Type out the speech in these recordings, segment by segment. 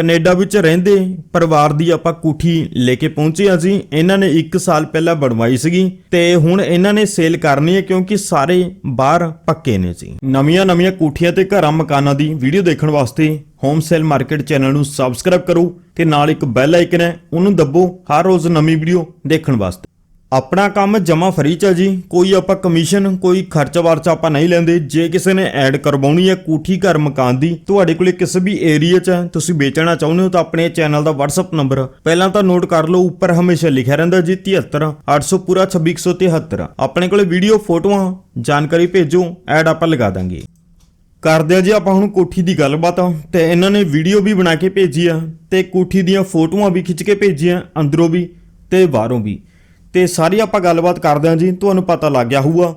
Canada ਵਿੱਚ ਰਹਿੰਦੇ ਪਰਿਵਾਰ ਦੀ ਆਪਾਂ ਕੋਠੀ ਲੈ ਕੇ ਪਹੁੰਚੇ ਹਾਂ ਜੀ। ਇਹਨਾਂ ਨੇ 1 ਸਾਲ ਪਹਿਲਾਂ ਬਣਵਾਈ ਸੀਗੀ ਤੇ ਹੁਣ ਇਹਨਾਂ ਨੇ ਸੇਲ ਕਰਨੀ ਹੈ ਕਿਉਂਕਿ ਸਾਰੇ ਬਾਹਰ ਪੱਕੇ ਨੇ ਜੀ। ਨਵੀਆਂ ਨਵੀਆਂ ਕੋਠੀਆਂ ਤੇ ਘਰਾਂ ਮਕਾਨਾਂ ਦੀ ਵੀਡੀਓ ਦੇਖਣ ਵਾਸਤੇ ਹੋਮ ਸੇਲ ਮਾਰਕੀਟ ਚੈਨਲ ਨੂੰ ਸਬਸਕ੍ਰਾਈਬ ਕਰੋ ਤੇ ਨਾਲ ਇੱਕ ਬੈਲ ਆਈਕਨ ਹੈ, ਉਹਨੂੰ ਦੱਬੋ ਹਰ ਰੋਜ਼ ਨਵੀਂ ਵੀਡੀਓ ਦੇਖਣ ਵਾਸਤੇ। ਆਪਣਾ ਕੰਮ ਜਮਾ ਫਰੀ ਚ ਆ ਜੀ। ਕੋਈ ਆਪਾਂ ਕਮਿਸ਼ਨ ਕੋਈ ਖਰਚਾ ਵਰਚਾ ਆਪਾਂ ਨਹੀਂ ਲੈਂਦੇ। ਜੇ ਕਿਸੇ ਨੇ ਐਡ ਕਰਵਾਉਣੀ ਹੈ ਕੋਠੀ ਘਰ ਮਕਾਨ ਦੀ ਤੁਹਾਡੇ ਕੋਲੇ ਕਿਸੇ ਵੀ ਏਰੀਆ 'ਚ ਹੈ, ਤੁਸੀਂ ਵੇਚਣਾ ਚਾਹੁੰਦੇ ਹੋ ਤਾਂ ਆਪਣੇ ਚੈਨਲ ਦਾ WhatsApp ਨੰਬਰ ਪਹਿਲਾਂ ਤਾਂ ਨੋਟ ਕਰ ਲਓ ਉੱਪਰ ਹਮੇਸ਼ਾ ਲਿਖਿਆ ਰਹਿੰਦਾ ਜੀ 73 800 ਪੂਰਾ 26173 ਆਪਣੇ ਕੋਲੇ ਵੀਡੀਓ ਫੋਟੋਆਂ ਜਾਣਕਾਰੀ ਭੇਜੋ ਐਡ ਆਪਾਂ ਲਗਾ ਦਾਂਗੇ। ਕਰਦੇ ਆ ਜੀ ਆਪਾਂ ਹੁਣ ਕੋਠੀ ਦੀ ਗੱਲਬਾਤ। ਤੇ ਇਹਨਾਂ ਨੇ ਵੀਡੀਓ ਵੀ ਬਣਾ ਕੇ ਭੇਜੀ ਆ ਤੇ ਕੋਠੀ ਦੀਆਂ ਫੋਟੋਆਂ ਵੀ ਖਿੱਚ ਕੇ ਭੇਜੀਆਂ ਅੰਦਰੋਂ ਵੀ ਤੇ ਬਾਹਰੋਂ ਵੀ। ਤੇ ਸਾਰੀ ਆਪਾਂ ਗੱਲਬਾਤ ਕਰਦੇ ਹਾਂ ਜੀ, ਤੁਹਾਨੂੰ ਪਤਾ ਲੱਗ ਗਿਆ ਹੋਊਗਾ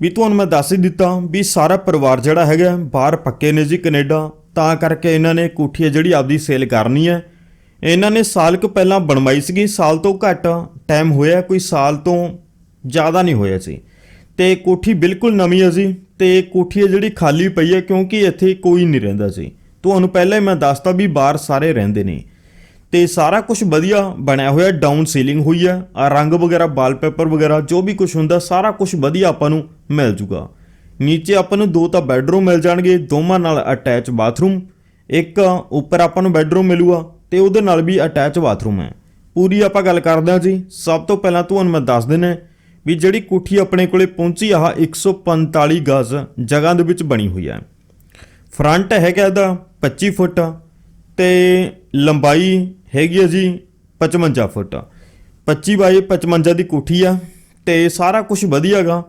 ਵੀ ਤੁਹਾਨੂੰ ਮੈਂ ਦੱਸ ਹੀ ਦਿੱਤਾ ਵੀ ਸਾਰਾ ਪਰਿਵਾਰ ਜਿਹੜਾ ਹੈਗਾ ਬਾਹਰ ਪੱਕੇ ਨੇ ਜੀ ਕੈਨੇਡਾ, ਤਾਂ ਕਰਕੇ ਇਹਨਾਂ ਨੇ ਕੋਠੀ ਹੈ ਜਿਹੜੀ ਆਪਦੀ ਸੇਲ ਕਰਨੀ ਹੈ। ਇਹਨਾਂ ਨੇ ਸਾਲ ਕੁ ਪਹਿਲਾਂ ਬਣਵਾਈ ਸੀਗੀ, ਸਾਲ ਤੋਂ ਘੱਟ ਟਾਈਮ ਹੋਇਆ, ਕੋਈ ਸਾਲ ਤੋਂ ਜ਼ਿਆਦਾ ਨਹੀਂ ਹੋਇਆ ਸੀ। ਤੇ ਕੋਠੀ ਬਿਲਕੁਲ ਨਵੀਂ ਹੈ ਜੀ, ਤੇ ਕੋਠੀ ਹੈ ਜਿਹੜੀ ਖਾਲੀ ਪਈ ਹੈ ਕਿਉਂਕਿ ਇੱਥੇ ਕੋਈ ਨਹੀਂ ਰਹਿੰਦਾ ਸੀ। ਤੁਹਾਨੂੰ ਪਹਿਲਾਂ ਹੀ ਮੈਂ ਦੱਸਤਾ ਵੀ ਬਾਹਰ ਸਾਰੇ ਰਹਿੰਦੇ ਨੇ। ਤੇ ਸਾਰਾ ਕੁਝ ਵਧੀਆ ਬਣਿਆ ਹੋਇਆ ਡਾਊਨ ਸੀਲਿੰਗ ਹੋਈ ਹੈ ਆ ਰੰਗ ਵਗੈਰਾ ਵਾਲਪੇਪਰ ਵਗੈਰਾ, ਜੋ ਵੀ ਕੁਝ ਹੁੰਦਾ, ਸਾਰਾ ਕੁਝ ਵਧੀਆ ਆਪਾਂ ਨੂੰ ਮਿਲ ਜੂਗਾ। ਨੀਚੇ ਆਪਾਂ ਨੂੰ ਦੋ ਤਾਂ ਬੈੱਡਰੂਮ ਮਿਲ ਜਾਣਗੇ, ਦੋਵਾਂ ਨਾਲ ਅਟੈਚ ਬਾਥਰੂਮ ਇੱਕ ਉੱਪਰ ਆਪਾਂ ਨੂੰ ਬੈੱਡਰੂਮ ਮਿਲੂਗਾ ਤੇ ਉਹਦੇ ਨਾਲ ਵੀ ਅਟੈਚ ਬਾਥਰੂਮ ਹੈ। ਪੂਰੀ ਆਪਾਂ ਗੱਲ ਕਰਦੇ ਹਾਂ ਜੀ, ਸਭ ਤੋਂ ਪਹਿਲਾਂ ਤੁਹਾਨੂੰ ਮੈਂ ਦੱਸ ਦਿੰਨਾ ਵੀ ਜਿਹੜੀ ਕੋਠੀ ਆਪਣੇ ਕੋਲੇ ਪਹੁੰਚੀ, ਆਹ 145 ਗਜ਼ ਜਗ੍ਹਾ ਦੇ ਵਿੱਚ ਬਣੀ ਹੋਈ ਹੈ। ਫਰੰਟ ਹੈਗਾ ਇਹਦਾ 25 ਫੁੱਟ ਤੇ ਲੰਬਾਈ ਹੈਗੀ ਹੈ ਜੀ 55 ਫੁੱਟ। 25 ਬਾਈ 55 ਦੀ ਕੋਠੀ ਆ ਤੇ ਸਾਰਾ ਕੁਝ ਵਧੀਆਗਾ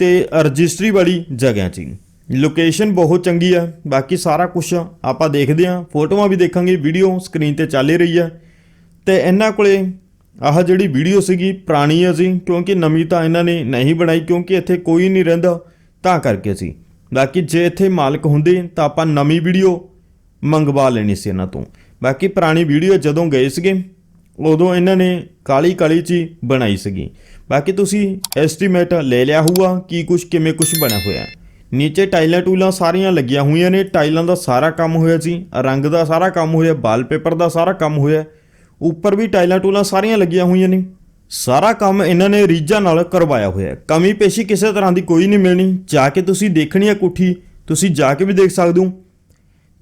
ਤੇ ਰਜਿਸਟਰੀ ਵਾਲੀ ਜਗ੍ਹਾ 'ਚ ਲੋਕੇਸ਼ਨ ਬਹੁਤ ਚੰਗੀ ਆ, ਬਾਕੀ ਸਾਰਾ ਕੁਝ ਆਪਾਂ ਦੇਖਦੇ ਆ, ਫੋਟੋਆਂ ਵੀ ਦੇਖਾਂਗੇ, ਵੀਡੀਓ ਸਕਰੀਨ ਤੇ ਚੱਲ ਹੀ ਰਹੀ ਆ। ਤੇ ਇਹਨਾਂ ਕੋਲੇ ਆਹ ਜਿਹੜੀ ਵੀਡੀਓ ਸੀਗੀ ਪੁਰਾਣੀ ਆ ਜੀ, ਕਿਉਂਕਿ ਨਵੀਂ ਤਾਂ ਇਹਨਾਂ ਨੇ ਨਹੀਂ ਬਣਾਈ, ਕਿਉਂਕਿ ਇੱਥੇ ਕੋਈ ਨਹੀਂ ਰਹਿੰਦਾ, ਤਾਂ ਕਰਕੇ ਸੀ। ਬਾਕੀ ਜੇ ਇੱਥੇ ਮਾਲਕ ਹੁੰਦੇ ਤਾਂ ਆਪਾਂ ਨਵੀਂ ਵੀਡੀਓ ਮੰਗਵਾ ਲੈਣੀ ਸੀ ਇਹਨਾਂ ਤੋਂ। ਬਾਕੀ ਪੁਰਾਣੀ ਵੀਡੀਓ ਜਦੋਂ ਗਏ ਸੀਗੇ, ਉਦੋਂ ਇਹਨਾਂ ਨੇ ਕਾਲੀ ਕਾਲੀ ਚ ਬਣਾਈ ਸੀਗੀ। ਬਾਕੀ ਤੁਸੀਂ ਐਸਟੀਮੇਟ ਲੈ ਲਿਆ ਹੋਊਗਾ ਕੀ ਕੁਝ ਕਿਵੇਂ ਕੁਝ ਬਣਿਆ ਹੋਇਆ ਨੀਚੇ ਟਾਈਲਾਂ ਟੂਲਾਂ ਸਾਰੀਆਂ ਲੱਗੀਆਂ ਹੋਈਆਂ ਨੇ, ਟਾਈਲਾਂ ਦਾ ਸਾਰਾ ਕੰਮ ਹੋਇਆ ਸੀ, ਰੰਗ ਦਾ ਸਾਰਾ ਕੰਮ ਹੋਇਆ, ਵਾਲਪੇਪਰ ਦਾ ਸਾਰਾ ਕੰਮ ਹੋਇਆ, ਉੱਪਰ ਵੀ ਟਾਈਲਾਂ ਟੂਲਾਂ ਸਾਰੀਆਂ ਲੱਗੀਆਂ ਹੋਈਆਂ ਨੇ। ਸਾਰਾ ਕੰਮ ਇਹਨਾਂ ਨੇ ਰੀਝਾਂ ਨਾਲ ਕਰਵਾਇਆ ਹੋਇਆ ਕਮੀ ਪੇਸ਼ੀ ਕਿਸੇ ਤਰ੍ਹਾਂ ਦੀ ਕੋਈ ਨਹੀਂ ਮਿਲਣੀ। ਜਾ ਕੇ ਤੁਸੀਂ ਦੇਖਣੀ ਹੈ ਕੋਠੀ, ਤੁਸੀਂ ਜਾ ਕੇ ਵੀ ਦੇਖ ਸਕਦੇ ਹੋ।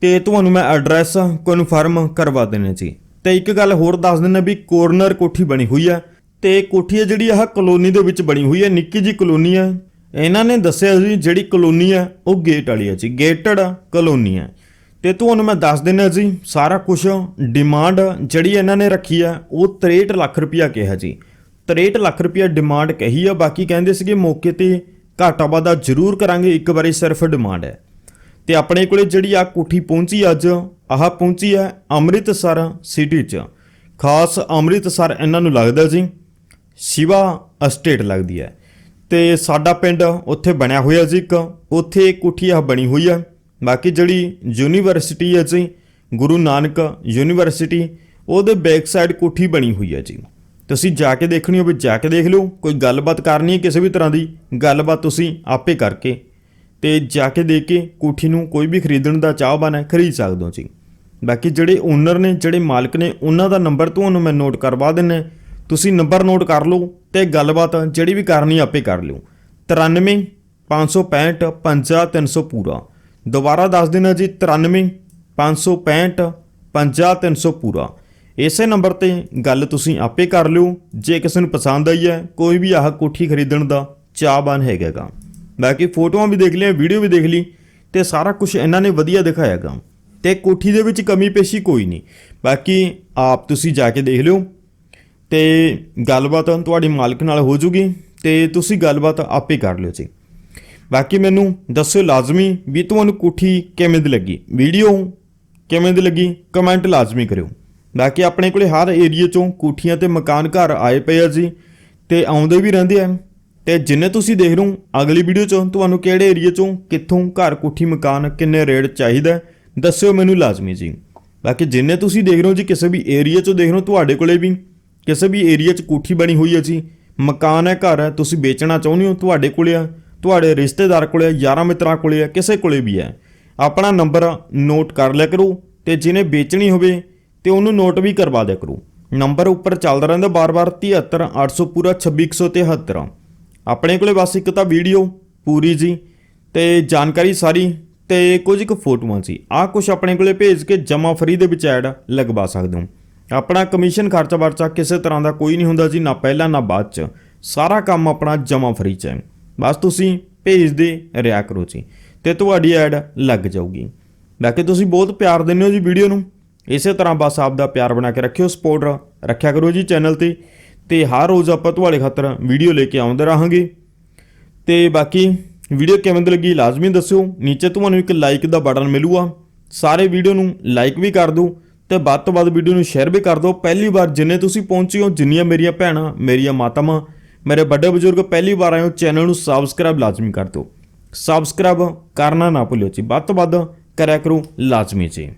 ਤੇ ਤੁਹਾਨੂੰ ਮੈਂ ਐਡਰੈਸ ਕਨਫਰਮ ਕਰਵਾ ਦੇਣਾ ਜੀ ਤੇ ਇੱਕ ਗੱਲ ਹੋਰ ਦੱਸ ਦਿੰਦਾ ਵੀ ਕੋਰਨਰ ਕੋਠੀ ਬਣੀ ਹੋਈ ਹੈ ਤੇ ਕੋਠੀ ਹੈ ਜਿਹੜੀ ਆਹ ਕਲੋਨੀ ਦੇ ਵਿੱਚ ਬਣੀ ਹੋਈ ਹੈ ਨਿੱਕੀ ਜੀ ਕਲੋਨੀ ਹੈ ਇਹਨਾਂ ਨੇ ਦੱਸਿਆ ਜੀ ਜਿਹੜੀ ਕਲੋਨੀ ਹੈ ਉਹ ਗੇਟ ਵਾਲੀ ਹੈ ਜੀ ਗੇਟਡ ਕਲੋਨੀ ਹੈ ਤੇ ਤੁਹਾਨੂੰ ਮੈਂ ਦੱਸ ਦਿੰਦਾ ਜੀ, ਸਾਰਾ ਕੁਝ ਡਿਮਾਂਡ ਜਿਹੜੀ ਇਹਨਾਂ ਨੇ ਰੱਖੀ ਹੈ ਉਹ 63 ਲੱਖ ਰੁਪਇਆ ਕਿਹਾ ਜੀ। 63 ਲੱਖ ਰੁਪਇਆ ਡਿਮਾਂਡ ਕਹੀ ਆ, ਬਾਕੀ ਕਹਿੰਦੇ ਸੀਗੇ ਮੌਕੇ ਤੇ ਘਾਟਾ ਵਾਧਾ ਜ਼ਰੂਰ ਕਰਾਂਗੇ, ਇੱਕ ਵਾਰੀ ਸਿਰਫ ਡਿਮਾਂਡ ਹੈ। ਤੇ ਆਪਣੇ ਕੋਲੇ ਜਿਹੜੀ ਆ ਕੋਠੀ ਪਹੁੰਚੀ ਅੱਜ, ਆਹ ਪਹੁੰਚੀ ਹੈ ਅੰਮ੍ਰਿਤਸਰ ਸਿਟੀ 'ਚ। ਖਾਸ ਅੰਮ੍ਰਿਤਸਰ ਇਹਨਾਂ ਨੂੰ ਲੱਗਦਾ ਜੀ, ਸ਼ਿਵਾ ਅਸਟੇਟ ਲੱਗਦੀ ਹੈ। ਤੇ ਸਾਡਾ ਪਿੰਡ ਉੱਥੇ ਬਣਿਆ ਹੋਇਆ ਜੀ ਇੱਕ, ਉੱਥੇ ਕੋਠੀ ਆ ਬਣੀ ਹੋਈ ਆ ਬਾਕੀ ਜਿਹੜੀ ਯੂਨੀਵਰਸਿਟੀ ਹੈ ਜੀ, ਗੁਰੂ ਨਾਨਕ ਯੂਨੀਵਰਸਿਟੀ, ਉਹਦੇ ਬੈਕ ਸਾਈਡ ਕੋਠੀ ਬਣੀ ਹੋਈ ਹੈ ਜੀ। ਤੁਸੀਂ ਜਾ ਕੇ ਦੇਖਣੀ ਹੋਵੇ, ਜਾ ਕੇ ਦੇਖ ਲਓ, ਕੋਈ ਗੱਲਬਾਤ ਕਰਨੀ ਹੈ ਕਿਸੇ ਵੀ ਤਰ੍ਹਾਂ ਦੀ, ਗੱਲਬਾਤ ਤੁਸੀਂ ਆਪੇ ਕਰਕੇ ਤੇ ਜਾ ਕੇ ਦੇਖ ਕੇ ਕੋਠੀ ਨੂੰ ਕੋਈ ਵੀ ਖਰੀਦਣ ਦਾ ਚਾਹਵਾਨ ਹੈ, ਖਰੀਦ ਸਕਦੇ ਹੋ ਜੀ ਬਾਕੀ ਜਿਹੜੇ ਓਨਰ ਨੇ, ਜਿਹੜੇ ਮਾਲਕ ਨੇ, ਉਹਨਾਂ ਦਾ ਨੰਬਰ ਤੁਹਾਨੂੰ ਮੈਂ ਨੋਟ ਕਰਵਾ ਦਿੰਨਾ ਤੁਸੀਂ ਨੰਬਰ ਨੋਟ ਕਰ ਲਓ ਤੇ ਗੱਲਬਾਤ ਜਿਹੜੀ ਵੀ ਕਰਨੀ ਆਪੇ ਕਰ ਲਿਓ। 93 565 5300 ਪੂਰਾ। ਦੁਬਾਰਾ ਦੱਸ ਦੇਣਾ ਜੀ 93 565 5300 ਪੂਰਾ। ਇਸੇ ਨੰਬਰ ਤੇ ਗੱਲ ਤੁਸੀਂ ਆਪੇ ਕਰ ਲਿਓ। ਜੇ ਕਿਸੇ ਨੂੰ ਪਸੰਦ ਆਈ ਹੈ, ਕੋਈ ਵੀ ਆਹ ਕੋਠੀ ਖਰੀਦਣ ਦਾ ਚਾਹਵਾਨ ਹੈਗਾਗਾ ਬਾਕੀ ਫੋਟੋਆਂ ਵੀ ਦੇਖ ਲਈਆਂ ਵੀਡੀਓ ਵੀ ਦੇਖ ਲਈ ਤੇ ਸਾਰਾ ਕੁਝ ਇਹਨਾਂ ਨੇ ਵਧੀਆ ਦਿਖਾਇਆਗਾ ਤੇ ਕੋਠੀ ਦੇ ਵਿੱਚ ਕਮੀ ਪੇਸ਼ੀ ਕੋਈ ਨਹੀਂ। ਬਾਕੀ ਆਪ ਤੁਸੀਂ ਜਾ ਕੇ ਦੇਖ ਲਿਓ ਤੇ ਗੱਲਬਾਤ ਤੁਹਾਡੀ ਮਾਲਕ ਨਾਲ ਹੋ ਜੂਗੀ ਤੇ ਤੁਸੀਂ ਗੱਲਬਾਤ ਆਪੇ ਕਰ ਲਿਓ ਜੀ। ਬਾਕੀ ਮੈਨੂੰ ਦੱਸਿਓ ਲਾਜ਼ਮੀ ਵੀ ਤੁਹਾਨੂੰ ਕੋਠੀ ਕਿਵੇਂ ਦੀ ਲੱਗੀ। ਵੀਡੀਓ ਕਿਵੇਂ ਦੀ ਲੱਗੀ ਕਮੈਂਟ ਲਾਜ਼ਮੀ ਕਰਿਓ। ਬਾਕੀ ਆਪਣੇ ਕੋਲੇ ਹਰ ਏਰੀਆ ਚੋਂ ਕੋਠੀਆਂ ਤੇ ਮਕਾਨ ਘਰ ਆਏ ਪਏ ਆ ਜੀ ਤੇ ਆਉਂਦੇ ਵੀ ਰਹਿੰਦੇ ਆ। ਤੇ ਜਿੰਨੇ ਤੁਸੀਂ ਦੇਖ ਰਹੇ ਹੋ, ਅਗਲੀ ਵੀਡੀਓ ਚੋਂ ਤੁਹਾਨੂੰ ਕਿਹੜੇ ਏਰੀਆ ਚੋਂ ਕਿੱਥੋਂ ਘਰ, ਕੋਠੀ, ਮਕਾਨ ਕਿੰਨੇ ਰੇਟ ਚਾਹੀਦਾ ਦੱਸਿਓ ਮੈਨੂੰ ਲਾਜ਼ਮੀ ਜੀ। ਬਾਕੀ ਜਿੰਨੇ ਤੁਸੀਂ ਦੇਖ ਰਹੇ ਹੋ ਜੀ, ਕਿਸੇ ਵੀ ਏਰੀਆ ਚੋਂ ਦੇਖ ਰਹੇ ਹੋ, ਤੁਹਾਡੇ ਕੋਲੇ ਵੀ, ਕਿਸੇ ਵੀ ਏਰੀਆ 'ਚ ਕੋਠੀ ਬਣੀ ਹੋਈ ਹੈ ਜੀ, ਮਕਾਨ ਹੈ ਘਰ ਹੈ, ਤੁਸੀਂ ਵੇਚਣਾ ਚਾਹੁੰਦੇ ਹੋ ਤੁਹਾਡੇ ਕੋਲੇ ਆ, ਤੁਹਾਡੇ ਰਿਸ਼ਤੇਦਾਰ ਕੋਲੇ ਆ, ਯਾਰਾਂ ਮਿੱਤਰਾਂ ਕੋਲੇ ਆ, ਕਿਸੇ ਕੋਲੇ ਵੀ ਹੈ। ਆਪਣਾ ਨੰਬਰ ਨੋਟ ਕਰ ਲਿਆ ਕਰੋ ਤੇ ਜਿਹਨੇ ਵੇਚਣੀ ਹੋਵੇ ਤੇ ਉਹਨੂੰ ਨੋਟ ਵੀ ਕਰਵਾ ਦਿਆ ਕਰੋ। ਨੰਬਰ ਉੱਪਰ ਚੱਲਦਾ ਰਹਿੰਦਾ ਬਾਰ-ਬਾਰ 73 800 ਪੂਰਾ 2673 ਆਪਣੇ ਕੋਲੇ ਬਸ ਇੱਕ ਤਾਂ ਵੀਡੀਓ ਪੂਰੀ ਜੀ ਤੇ ਜਾਣਕਾਰੀ ਸਾਰੀ ਤੇ ਕੁਝ ਕੁ ਫੋਟੋਆਂ ਸੀ। ਆਹ ਕੁਝ ਆਪਣੇ ਕੋਲੇ ਭੇਜ ਕੇ ਜਮਾ ਫਰੀ ਦੇ ਵਿੱਚ ਐਡ ਲਗਵਾ ਸਕਦੇ ਹੋ। ਆਪਣਾ ਕਮਿਸ਼ਨ ਖਰਚਾ ਵਰਚਾ ਕਿਸੇ ਤਰ੍ਹਾਂ ਦਾ ਕੋਈ ਨਹੀਂ ਹੁੰਦਾ ਜੀ, ਨਾ ਪਹਿਲਾਂ, ਨਾ ਬਾਅਦ ਚ। ਸਾਰਾ ਕੰਮ ਆਪਣਾ ਜਮਾ ਫਰੀ ਚ ਹੈ। ਬਸ ਤੁਸੀਂ ਭੇਜਦੇ ਰਿਆ ਕਰੋ ਜੀ ਤੇ ਤੁਹਾਡੀ ਐਡ ਲੱਗ ਜਾਊਗੀ। ਬਾਕੀ ਤੁਸੀਂ ਬਹੁਤ ਪਿਆਰ ਦਿੰਦੇ ਹੋ ਜੀ ਵੀਡੀਓ ਨੂੰ। ਇਸੇ ਤਰ੍ਹਾਂ ਬਸ ਆਪ ਦਾ ਪਿਆਰ ਬਣਾ ਕੇ ਰੱਖਿਓ, ਸਪੋਰਟ ਰੱਖਿਆ ਕਰੋ ਜੀ ਚੈਨਲ ਤੇ। ਤੇ ਹਰ ਰੋਜ਼ ਆਪਾਂ ਤੁਹਾਡੇ ਖਾਤਰ ਵੀਡੀਓ ਲੈ ਕੇ ਆਉਂਦੇ ਰਹਾਂਗੇ। ਤੇ ਬਾਕੀ ਵੀਡੀਓ ਕਿਵੇਂ ਦੀ ਲੱਗੀ ਲਾਜ਼ਮੀ ਦੱਸਿਓ। ਨੀਚੇ ਤੁਹਾਨੂੰ ਇੱਕ ਲਾਈਕ ਦਾ ਬਟਨ ਮਿਲੂਗਾ। ਸਾਰੇ ਵੀਡੀਓ ਨੂੰ ਲਾਈਕ ਵੀ ਕਰ ਦਿਓ ਤੇ ਵੱਧ ਤੋਂ ਵੱਧ ਵੀਡੀਓ ਨੂੰ ਸ਼ੇਅਰ ਵੀ ਕਰ ਦਿਓ। ਪਹਿਲੀ ਵਾਰ ਜਿੰਨੇ ਤੁਸੀਂ ਪਹੁੰਚੇ ਹੋ, ਜਿੰਨੀਆਂ ਮੇਰੀਆਂ ਭੈਣਾਂ, ਮੇਰੀਆਂ ਮਾਤਾਵਾਂ, ਮੇਰੇ ਵੱਡੇ ਬਜ਼ੁਰਗ ਪਹਿਲੀ ਵਾਰ ਆਏ ਹੋ ਚੈਨਲ ਨੂੰ ਸਬਸਕ੍ਰਾਈਬ ਲਾਜ਼ਮੀ ਕਰ ਦਿਓ। ਸਬਸਕ੍ਰਾਈਬ ਕਰਨਾ ਨਾ ਭੁੱਲਿਓ ਜੀ। ਵੱਧ ਤੋਂ ਵੱਧ ਕਰਿਆ ਕਰੋ ਲਾਜ਼ਮੀ ਜੀ।